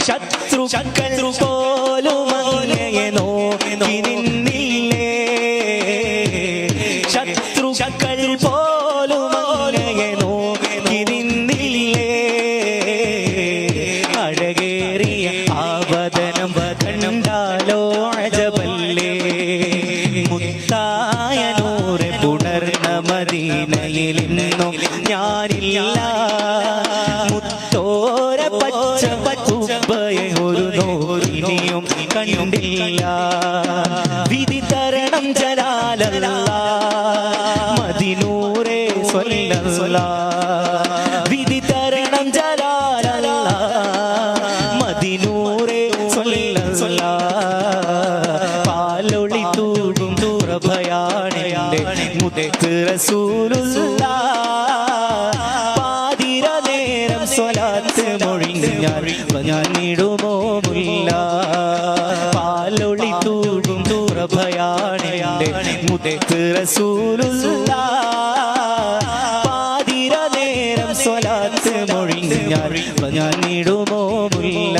ശത്രുക്കൾ പോലും അങ്ങയെ നോക്കി നിന്നില്ലേ? ശത്രുക്കൾ പോലും അങ്ങയെ നോക്കി നിന്നില്ലേ അഴകേറിയ ആവതനം വതണ്ടാലോ അജബല്ലേ മുത്തായ നൂറ് പുണർന്ന മദീനയിൽ നിന്നും ഞാനില്ല. മുത്തോര പച്ച പച്ച പച്ചുബയെ ഒരു നോരിനിയും കണ്ടില്ല. വിധി തരണം ജലാലല്ല. മദിനൂരെ സ്വല്ല വിധി തരണം ജലാലല്ല. മദിനൂരെ സ്വല്ല പാലൊളി തൂടും തുറഭയാണെന്റെ മുതത്ത് റസൂലുള്ള സ്വലാത്ത് മൊഴിഞ്ഞാൽ ഇടുമോ മുല്ല? പാലൊളി തൂടും തുറഭയാണെന്റെ മുതത്ത് റസൂലുള്ള. പാതിര നേരം സ്വലാത്ത് മൊഴിഞ്ഞാൽ ഇടുമോ മുല്ല?